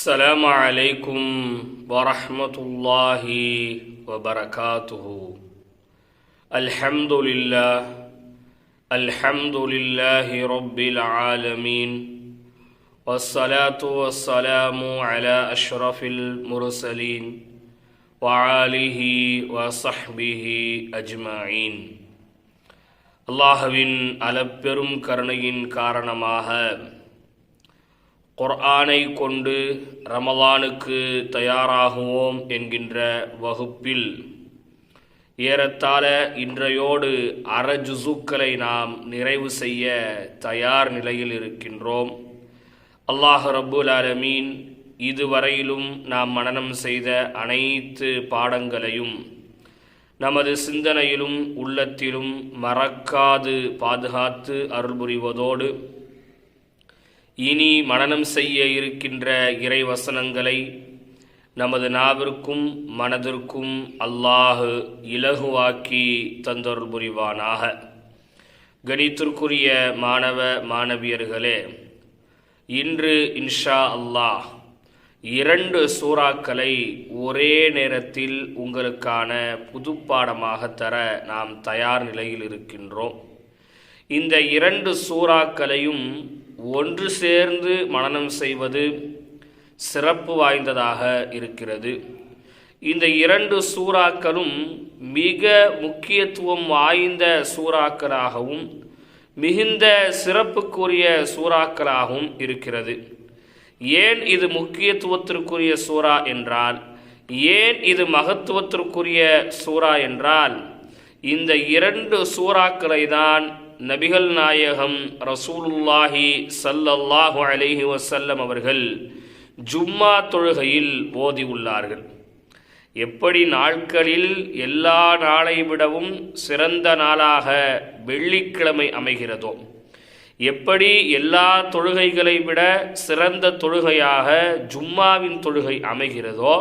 السلام عليكم ورحمة الله وبركاته الحمد لله الحمد لله رب العالمين والصلاة والسلام على أشرف المرسلين وعاله وصحبه أجمعين அல்லாஹுவின் அளப்பெரும் கருணையின் காரணமாக குர்ஆனை கொண்டு ரமலானுக்கு தயாராகுவோம் என்கின்ற வகுப்பில் ஏறத்தாழ இன்றையோடு அற ஜுசுக்களை நாம் நிறைவு செய்ய தயார் நிலையில் இருக்கின்றோம். அல்லாஹ் ரபுல் ஆலமீன் இதுவரையிலும் நாம் மனனம் செய்த அனைத்து பாடங்களையும் நமது சிந்தனையிலும் உள்ளத்திலும் மறக்காது பாதுகாத்து அருள் புரிவதோடு இனி மனனம் செய்ய இருக்கின்ற இறை வசனங்களை நமது நாவிற்கும் மனதிற்கும் அல்லாஹு இலகுவாக்கி தந்தொருள் புரிவானாக. கணித்திற்குரிய மாணவ மாணவியர்களே இன்று இன்ஷா அல்லாஹ் இரண்டு சூறாக்களை ஒரே நேரத்தில் உங்களுக்கான புதுப்பாடமாக தர நாம் தயார் நிலையில் இருக்கின்றோம். இந்த இரண்டு சூறாக்களையும் ஒன்று சேர்ந்து மனனம் செய்வது சிறப்பு வாய்ந்ததாக இருக்கிறது. இந்த இரண்டு சூறாக்களும் மிக முக்கியத்துவம் வாய்ந்த சூறாக்களாகவும் மிகுந்த சிறப்புக்குரிய சூறாக்களாகவும் இருக்கிறது. ஏன் இது முக்கியத்துவத்திற்குரிய சூறா என்றால் ஏன் இது மகத்துவத்திற்குரிய சூறா என்றால் இந்த இரண்டு சூறாக்களை தான் நபிகள் நாயகம் ரசூலுல்லாஹி சல்லல்லாஹு அலைஹி வசல்லம் அவர்கள் ஜும்மா தொழுகையில் ஓதியுள்ளார்கள் எப்படி நாட்களில் எல்லா நாளை விடவும் சிறந்த நாளாக வெள்ளிக்கிழமை அமைகிறதோ எப்படி எல்லா தொழுகைகளை விட சிறந்த தொழுகையாக ஜும்மாவின் தொழுகை அமைகிறதோ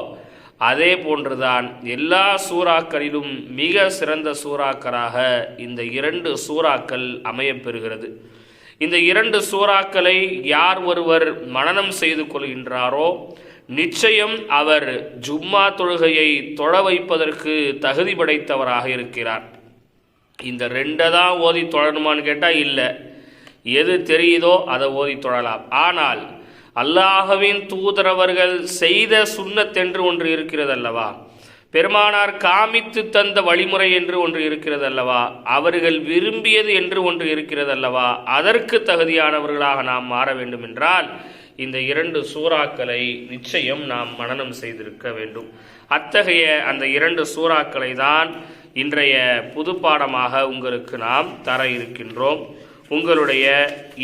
அதே போன்றுதான் எல்லா சூறாக்களிலும் மிக சிறந்த சூறாக்களாக இந்த இரண்டு சூறாக்கள் அமையப்பெறுகிறது. இந்த இரண்டு சூறாக்களை யார் ஒருவர் மனனம் செய்து கொள்கின்றாரோ நிச்சயம் அவர் ஜும்மா தொழுகையை தொழ வைப்பதற்கு தகுதி படைத்தவராக இருக்கிறார். இந்த ரெண்டை தான் ஓதி தொழணுமான்னு கேட்டால் இல்லை. எது தெரியுதோ அதை ஓதி தொழலாம். ஆனால் அல்லாஹவின் தூதரவர்கள் செய்த சுண்ணத்தென்று ஒன்று இருக்கிறது அல்லவா பெருமானார் காமித்து தந்த வழிமுறை என்று ஒன்று இருக்கிறது அல்லவா அவர்கள் விரும்பியது என்று ஒன்று இருக்கிறது அல்லவா அதற்கு தகுதியானவர்களாக நாம் மாற வேண்டும் என்றால் இந்த இரண்டு சூறாக்களை நிச்சயம் நாம் மனனம் செய்திருக்க வேண்டும். அத்தகைய அந்த இரண்டு சூறாக்களை தான் இன்றைய புது பாடமாக உங்களுக்கு நாம் தர இருக்கின்றோம். உங்களுடைய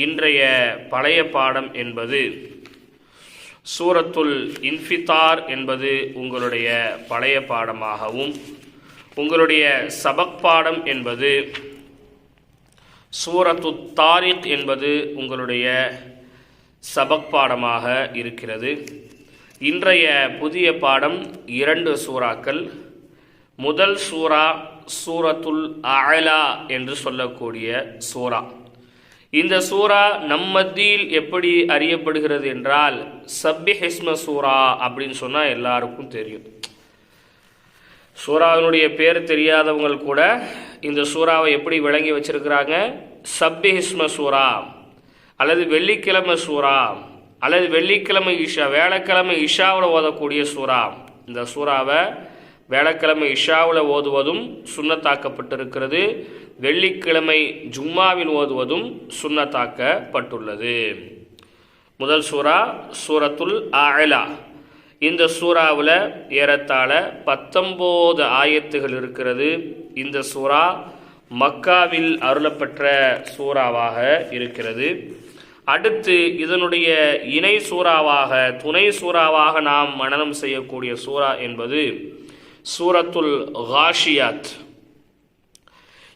இன்றைய பழைய பாடம் என்பது சூரத்துல் இன்ஃபிதார் என்பது உங்களுடைய பழைய பாடமாகவும் உங்களுடைய சபக் பாடம் என்பது சூரத்து தாரிக் என்பது உங்களுடைய சபக் பாடமாக இருக்கிறது. இன்றைய புதிய பாடம் இரண்டு சூறாக்கள். முதல் சூறா சூரத்துல் அலா என்று சொல்லக்கூடிய சூறா. இந்த சூறா நம் மத்தியில் எப்படி அறியப்படுகிறது என்றால் சப்பி ஹிஸ்ம சூரா அப்படின்னு சொன்னால் எல்லாருக்கும் தெரியும். சூறாவினுடைய பேர் தெரியாதவங்க கூட இந்த சூறாவை எப்படி விளங்கி வச்சிருக்கிறாங்க? சப்பி ஹிஸ்ம சூரா அல்லது வெள்ளிக்கிழமை சூறா அல்லது வெள்ளிக்கிழமை இஷா வேலைக்கிழமை இஷாவில் ஓதக்கூடிய சூறா. இந்த சூறாவை வேளக்கிழமை இஷாவில் ஓதுவதும் சுண்ணத்தாக்கப்பட்டிருக்கிறது. வெள்ளிக்கிழமை ஜும்மாவில் ஓதுவதும் சுண்ணத்தாக்கப்பட்டுள்ளது. முதல் சூறா சூரத்துல் ஆயலா. இந்த சூறாவில் ஏறத்தாழ பத்தொம்போது ஆயத்துகள் இருக்கிறது. இந்த சூறா மக்காவில் அருளப்பெற்ற சூறாவாக இருக்கிறது. அடுத்து இதனுடைய இணை சூறாவாக துணை சூறாவாக நாம் மனனம் செய்யக்கூடிய சூறா என்பது சூரத்துல் காஷியாத்.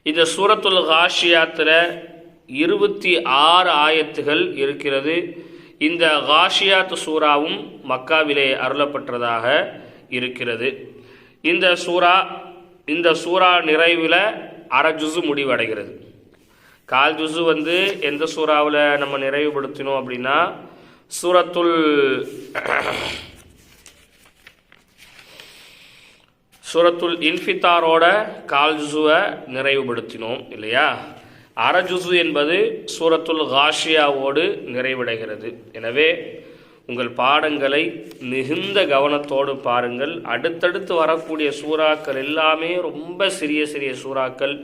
இந்த சூரத்துல் காஷியாத்தில் இருபத்தி ஆறு ஆயத்துகள் இருக்கிறது. இந்த காஷியாத் சூறாவும் மக்காவிலே அருளப்பட்டதாக இருக்கிறது. இந்த சூறா இந்த சூறா நிறைவில் அரை ஜுசு முடிவடைகிறது. கால் ஜுசு வந்து எந்த சூறாவில் நம்ம நிறைவுபடுத்தினோம் அப்படின்னா சூரத்துல் சூரத்துல் இன்ஃபித்தாரோட கால் ஜுசுவை நிறைவுபடுத்தினோம் இல்லையா? அரஜுசு என்பது சூரத்துல் காஷியாவோடு நிறைவடைகிறது. எனவே உங்கள் பாடங்களை மிகுந்த கவனத்தோடு பாருங்கள். அடுத்தடுத்து வரக்கூடிய சூறாக்கள் எல்லாமே ரொம்ப சிறிய சிறிய சூறாக்கள்.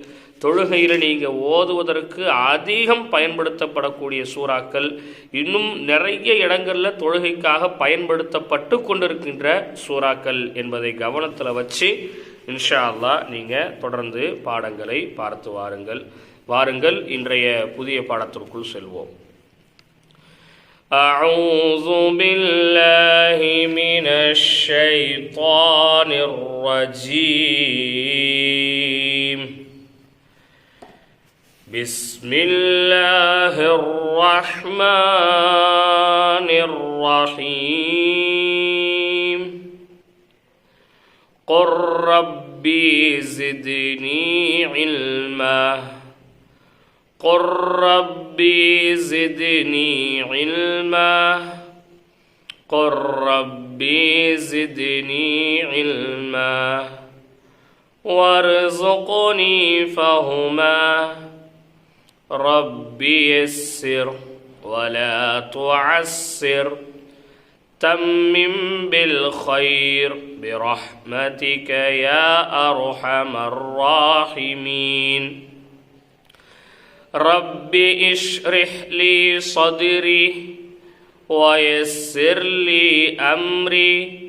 தொழுகையில் நீங்கள் ஓதுவதற்கு அதிகம் பயன்படுத்தப்படக்கூடிய சூறாக்கள் இன்னும் நிறைய இடங்களில் தொழுகைக்காக பயன்படுத்தப்பட்டு கொண்டிருக்கின்ற சூறாக்கள் என்பதை கவனத்தில் வச்சு இன்ஷா அல்லா நீங்கள் தொடர்ந்து பாடங்களை பார்த்து வாருங்கள் வாருங்கள் இன்றைய புதிய பாடத்திற்குள் செல்வோம் أعوذ بالله من الشيطان الرجيم بسم الله الرحمن الرحيم. قل ربي زدني علما. قل ربي زدني علما. قل ربي زدني علما. وارزقني فهما. ربي يسر ولا تعسر تمم بالخير برحمتك يا ارحم الراحمين رب اشرح لي صدري ويسر لي أمري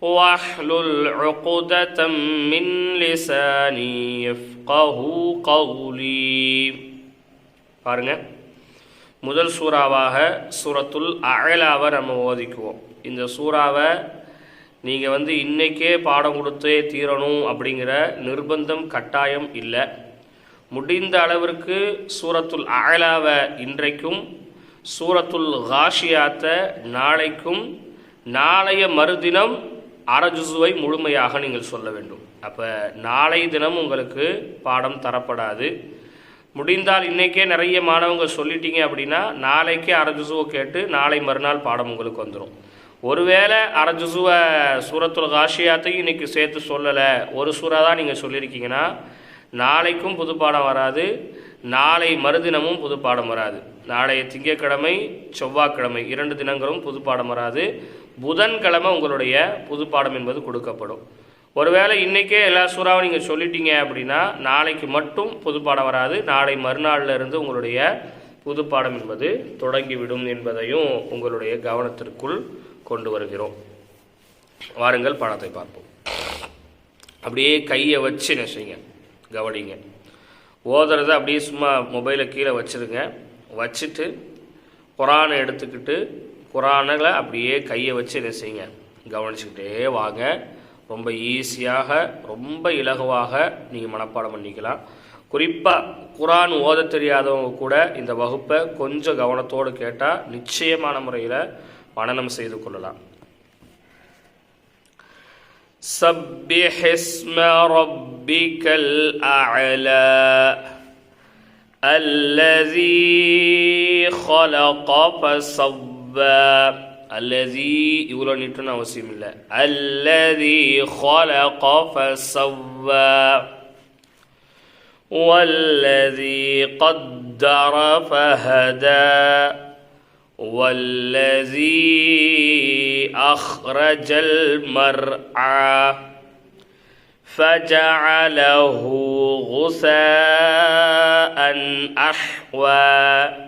واحلل عقدة من لساني يفقه قولي பாருங்கள் முதல் சூறாவாக சூரத்துல் அழலாவை நம்ம ஓதிக்குவோம். இந்த சூறாவை நீங்கள் வந்து இன்றைக்கே பாடம் கொடுத்தே தீரணும் அப்படிங்கிற நிர்பந்தம் கட்டாயம் இல்லை. முடிந்த அளவிற்கு சூரத்துல் அகலாவை இன்றைக்கும் சூரத்துல் ஹாஷியாத்த நாளைக்கும் நாளைய மறுதினம் அரஜுசுவை முழுமையாக நீங்கள் சொல்ல வேண்டும். அப்போ நாளை தினம் உங்களுக்கு பாடம் தரப்படாது. முடிந்தால் இன்றைக்கே நிறைய மாணவங்க சொல்லிட்டீங்க அப்படின்னா நாளைக்கே அரஜுசுவை கேட்டு நாளை மறுநாள் பாடம் உங்களுக்கு வந்துடும் ஒருவேளை அரஜுசுவை சூரத்துல் காஷியாத்தையும் இன்றைக்கி சேர்த்து சொல்லலை ஒரு சூறா தான் நீங்கள் சொல்லியிருக்கீங்கன்னா நாளைக்கும் புது பாடம் வராது நாளை மறுதினமும் புது பாடம் வராது. நாளைய திங்கக்கிழமை செவ்வாய்க்கிழமை இரண்டு தினங்களும் புது பாடம் வராது. புதன்கிழமை உங்களுடைய புது பாடம் என்பது கொடுக்கப்படும். ஒருவேளை இன்றைக்கே எல்லா சூறாவும் நீங்கள் சொல்லிட்டீங்க அப்படின்னா நாளைக்கு மட்டும் புதுப்பாடம் வராது. நாளை மறுநாளில் இருந்து உங்களுடைய புதுப்பாடம் என்பது தொடங்கிவிடும் என்பதையும் உங்களுடைய கவனத்திற்குள் கொண்டு வருகிறோம். வாருங்கள் பாடத்தை பார்ப்போம். அப்படியே கையை வச்சு நெசைங்க கவனிங்க. ஓதுறதை அப்படியே சும்மா மொபைலை கீழே வச்சுருங்க. வச்சுட்டு குரானை எடுத்துக்கிட்டு குரானில் அப்படியே கையை வச்சு என்ன செய்யுங்க கவனிச்சுக்கிட்டே வாங்க. ரொம்ப ஈஸியாக ரொம்ப இலகுவாக நீங்கள் மனப்பாடம் பண்ணிக்கலாம் குறிப்பாக குரான் ஓத தெரியாதவங்க கூட இந்த வகுப்பை கொஞ்சம் கவனத்தோடு கேட்டால் நிச்சயமான முறையில் மனநம் செய்து கொள்ளலாம் سبح اسم ربك الأعلى الذي خلق فصبى الذي يقولون نيتنا وسيم الله. الذي خلق فسوى. والذي قدر فهدى. والذي أخرج المرعى. فجعله غثاء أحوى.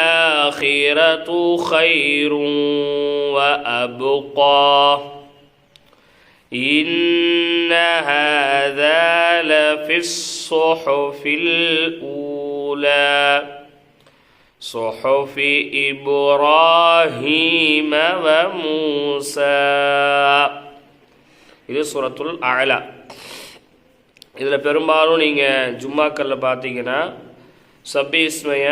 والآخرة خير وأبقى إن هذا لفي الصحف الأولى صحف إبراهيم وموسى இது சூரத்துல் அழலா இதில் பெரும்பாலும் நீங்கள் ஜும்மாக்களில் பார்த்தீங்கன்னா சப்பீஸ்மைய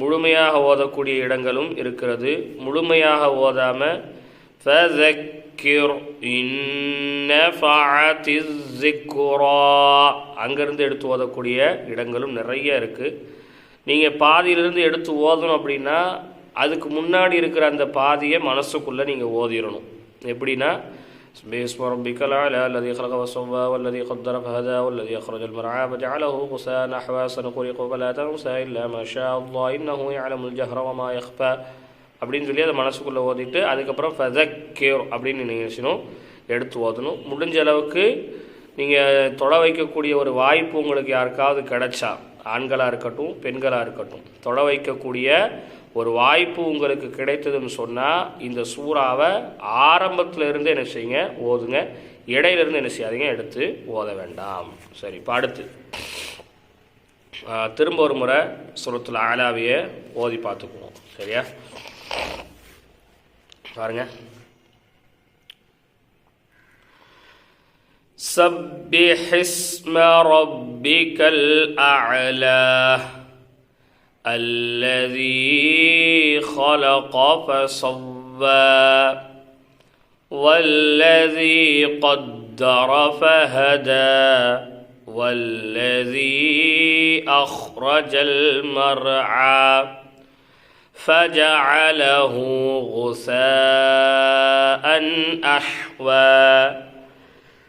முழுமையாக ஓதக்கூடிய இடங்களும் இருக்கிறது. முழுமையாக ஓதாமல் ஃபதக்கிர் அங்கேருந்து எடுத்து ஓதக்கூடிய இடங்களும் நிறைய இருக்குது நீங்கள் பாதியிலிருந்து எடுத்து ஓதணும் அப்படின்னா அதுக்கு முன்னாடி இருக்கிற அந்த பாதியை மனசுக்குள்ளே நீங்கள் ஓதிடணும் எப்படின்னா باسم ربك الأعلى الذي خلق وسوى والذي قدر فهدى والذي أخرج المرعى فجعله غثاء نحوا سنقرئك فلا تنسى إلا ما شاء الله إنه يعلم الجهر وما يخفى அப்படின்னு சொல்லி அதை மனசுக்குள்ளே ஓதிட்டு அதுக்கப்புறம் ஃபதக்கேர் அப்படின்னு நீங்கள் செய்யணும் எடுத்து ஓதணும் முடிஞ்ச அளவுக்கு நீங்கள் தொட வைக்கக்கூடிய ஒரு வாய்ப்பு உங்களுக்கு யாருக்காவது கிடைச்சா ஆண்களாக இருக்கட்டும் பெண்களாக இருக்கட்டும் தொட வைக்கக்கூடிய ஒரு வாய்ப்பு உங்களுக்கு கிடைத்ததுன்னு சொன்னால் இந்த சூறாவை ஆரம்பத்தில் இருந்து என்ன செய்யுங்க ஓதுங்க இடையிலிருந்து என்ன செய்யாதீங்க எடுத்து ஓத வேண்டாம் சரி இப்போ அடுத்து ஆ, திரும்ப ஒரு முறை சுரத்தில் ஆலாவிய ஓதி பார்த்துக்குவோம் சரியா பாருங்க سبح اسم ربك الأعلى الذي خلق فصوى والذي قدر فهدى والذي أخرج المرعى فجعله غثاء أحوى.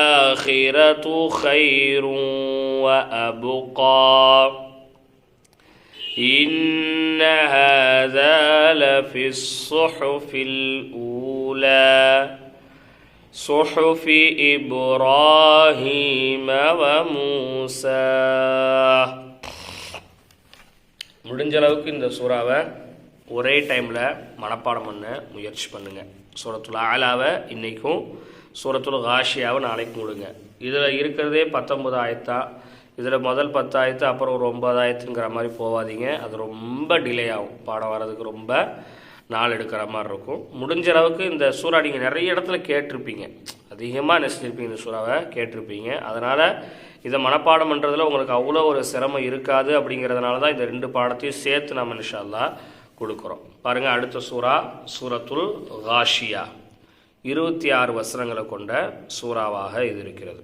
والآخرة خير وأبقى إن هذا لفي الصحف الأولى صحف إبراهيم وموسى முடிஞ்ச அளவுக்கு இந்த சூறாவை ஒரே டைமில் மனப்பாடம் பண்ண முயற்சி பண்ணுங்கள் சூரத்துல் ஆலாவை இன்றைக்கும் சூரத்துல் காஷியாவை நாளைக்கு முழுங்க இதில் இருக்கிறதே பத்தொன்பது ஆயத்தா. இதில் முதல் பத்தாயிரத்து அப்புறம் ஒரு ஒன்பது மாதிரி போகாதீங்க. அது ரொம்ப டிலே ஆகும். பாடம் வர்றதுக்கு ரொம்ப நாள் எடுக்கிற மாதிரி இருக்கும். முடிஞ்ச அளவுக்கு இந்த சூறா நீங்கள் நிறைய இடத்துல கேட்டிருப்பீங்க. அதிகமாக நெசிச்சிருப்பீங்க இந்த சூறாவை கேட்டிருப்பீங்க. அதனால் இதை மனப்பாடம் பண்ணுறதுல உங்களுக்கு அவ்வளோ ஒரு சிரமம் இருக்காது அப்படிங்கிறதுனால தான் இந்த ரெண்டு பாடத்தையும் சேர்த்து நம்ம இன்ஷா கொடுக்குறோம். பாருங்கள் அடுத்த சூறா சூரத்துல் காஷியா. இருபத்தி ஆறு வசனங்களை கொண்ட சூறாவாக இது இருக்கிறது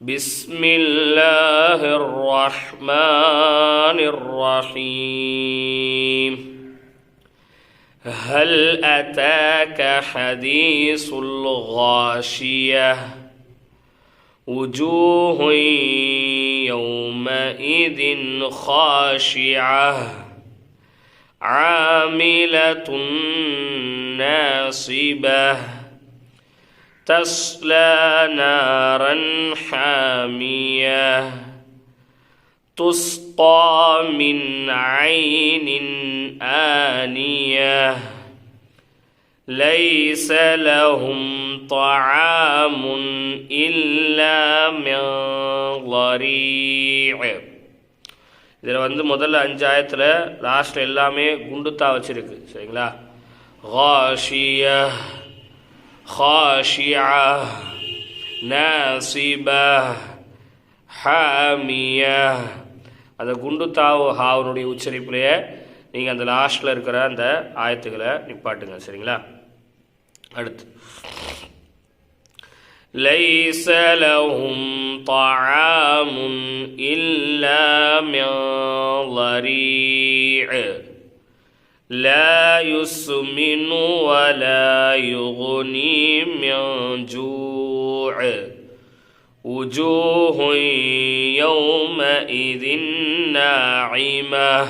بسم الله الرحمن الرحيم هل أتاك حديث الغاشية وجوه يومئذ خاشعة عاملة ناصبة تصلى نارا حامية تسقى من عين آنية ليس لهم طعام إلا من ضريع இதில் வந்து முதல்ல அஞ்சு ஆயத்தில் லாஸ்ட்டில் எல்லாமே குண்டுத்தா வச்சுருக்கு சரிங்களா غاشية خاشعة ناصبة ஹாமியா அந்த குண்டுத்தாவு ஹாவனுடைய உச்சரிப்புலையே நீங்கள் அந்த லாஸ்ட்டில் இருக்கிற அந்த ஆயத்துக்களை நிப்பாட்டுங்க சரிங்களா அடுத்து ليس لهم طعام إلا من ضريع. لا يسمن ولا يغني من جوع. وجوه يومئذ ناعمة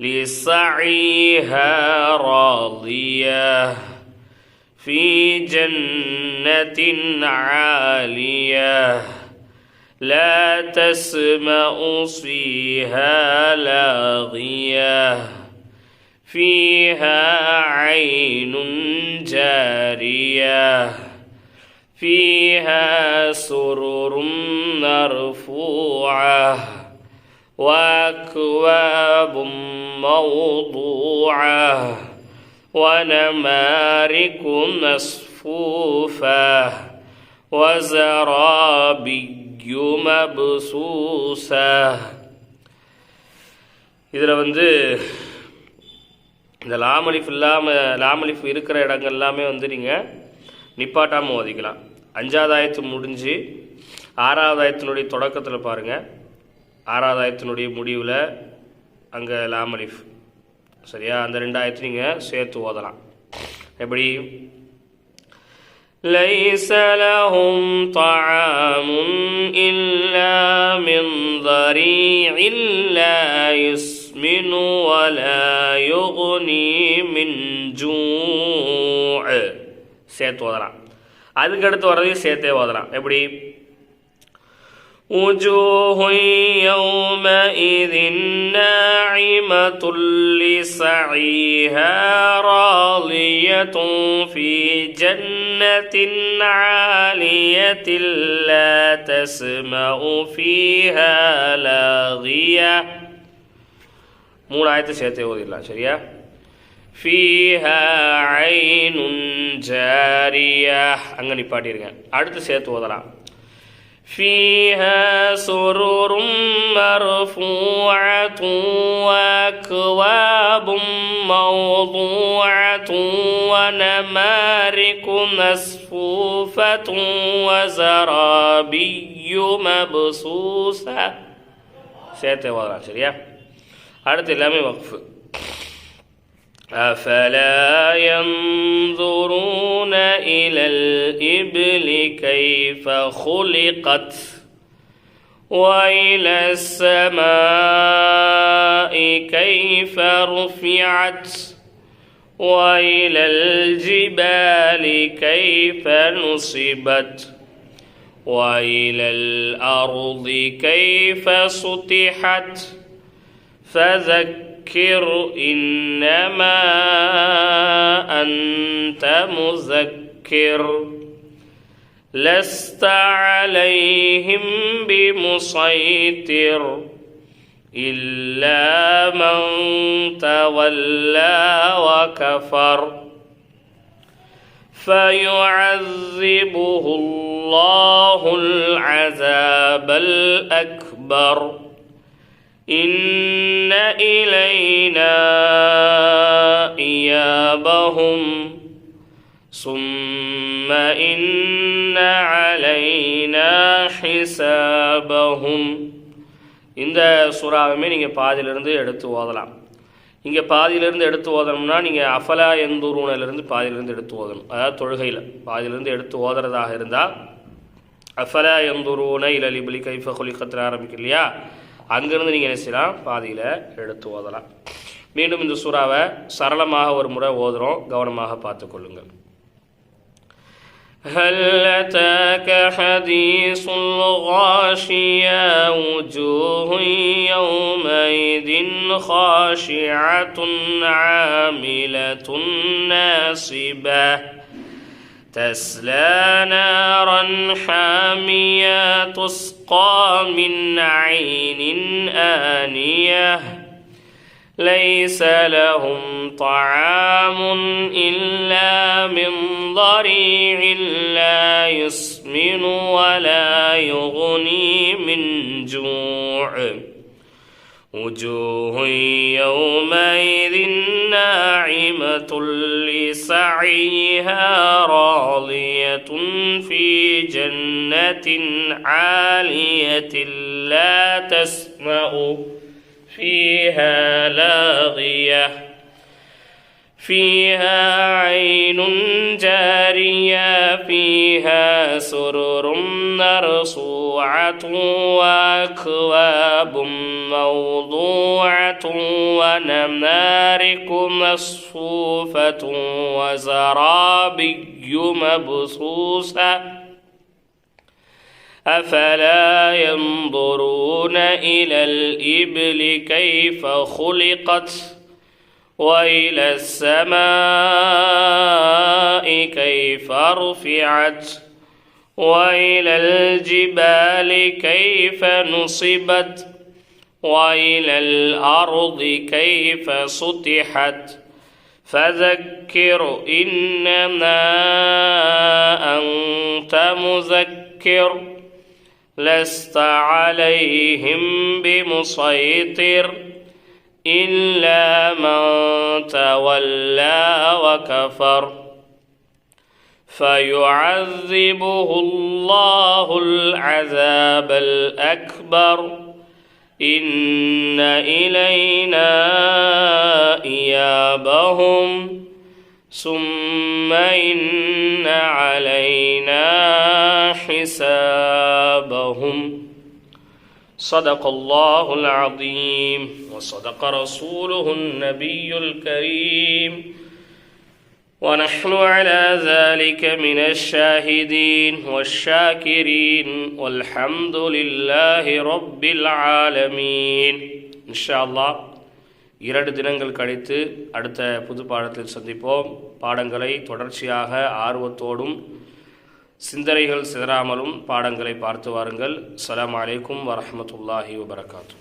لسعيها راضية. في جنة عالية لا تسمع فيها لاغية فيها عين جارية فيها سرر مرفوعة وأكواب موضوعة ونمارك مصفوفة وزرابي مبسوسة இதில் வந்து இந்த லாமலிஃப் இல்லாமல் லாமலிஃப் இருக்கிற இடங்கள் எல்லாமே வந்து நீங்கள் நிப்பாட்டாமல் ஓதிக்கலாம் அஞ்சாவது ஆயத்து முடிஞ்சு ஆறாவது ஆயத்தினுடைய தொடக்கத்தில் பாருங்கள் ஆறாவது ஆயத்தினுடைய முடிவில் அங்கே லாமலிஃப் சரியா அந்த ரெண்டு ஆயத்து நீங்கள் சேர்த்து ஓதலாம் எப்படி ليس لهم طعام إلا من ضريع لا يسمن ولا يغني من جوع சேர்த்து ஓதலாம் அதுக்கடுத்து வர்றதையும் சேர்த்தே ஓதலாம் எப்படி وجوه يومئذ ناعمة لسعيها راضية في جنة عالية لا تسمع فيها لاغية மூணு ஆயத்தை சேர்த்தே ஓதிடலாம் சரியா ஃபீஹா ஐனுன் ஜாரியா அங்கே நிப்பாட்டிருங்க அடுத்து சேர்த்து ஓதலாம் فيها سرر مرفوعة وأكواب موضوعة ونمارك مصفوفة وزرابي مبسوسة சேர்த்து ஓதலாம் சரியா அடுத்து எல்லாமே வக்ஃபு أفلا ينظرون إلى الإبل كيف خلقت وإلى السماء كيف رفعت وإلى الجبال كيف نصبت وإلى الأرض كيف سطحت فذكر إنما أنت مذكر لست عليهم بمسيطر إلا من تولى وكفر فيعذبه الله العذاب الأكبر إن إلينا إيابهم ثم إن علينا حسابهم இந்த சூறாவுமே நீங்கள் பாதியிலிருந்து எடுத்து ஓதலாம் இங்கே பாதியிலிருந்து எடுத்து ஓதணும்னா நீங்கள் அஃபலா எந்தூரூனிலிருந்து பாதியிலிருந்து எடுத்து ஓதணும் அதாவது தொழுகையில் பாதியிலிருந்து எடுத்து ஓதுறதாக இருந்தால் அஃபலா எந்தூரூன இலலி பலி கைஃப கொலிக்கத்தில் ஆரம்பிக்கும் இல்லையா அங்கேருந்து நீங்கள் என்ன செய்யலாம் பாதியில் எடுத்து ஓதலாம் மீண்டும் இந்த சூறாவை சரளமாக ஒரு முறை ஓதுறோம் கவனமாக பார்த்துக்கொள்ளுங்கள் هل أتاك حديث الغاشية وجوه يومئذ خاشعة عاملة ناصبة تسلى نارا حامية تسقى من عين آنية. ليس لهم طعام إلا من ضريع لا يسمن ولا يغني من جوع. وجوه يومئذ ناعمة لسعيها راضية في جنة عالية لا تسمع فيها لاغية. فيها عين جارية فيها سرر مرصوعة وأكواب موضوعة ونمارك مصفوفة وزرابي مبثوثة. أفلا ينظرون إلى الإبل كيف خلقت؟ وإلى السماء كيف رفعت؟ وإلى الجبال كيف نصبت؟ وإلى الأرض كيف سطحت؟ فذكر إنما أنت مذكر لست عليهم بمسيطر. إلا من تولى وكفر. فيعذبه الله العذاب الأكبر. إن إلينا إيابهم. ثم إن علينا صدق الله العظيم وصدق رسوله النبي الكريم ونحن على ذلك من الشاهدين والشاكرين والحمد لله رب العالمين إن شاء الله இரண்டு தினங்கள் கழித்து அடுத்த புது பாடத்தில் சந்திப்போம் பாடங்களை தொடர்ச்சியாக ஆர்வத்தோடும் சிந்தனைகள் சிதறாமலும் பாடங்களை பார்த்து வாருங்கள். அலாம் அலைக்கும் வரமத்துல்லாஹி வபரகாத்தூ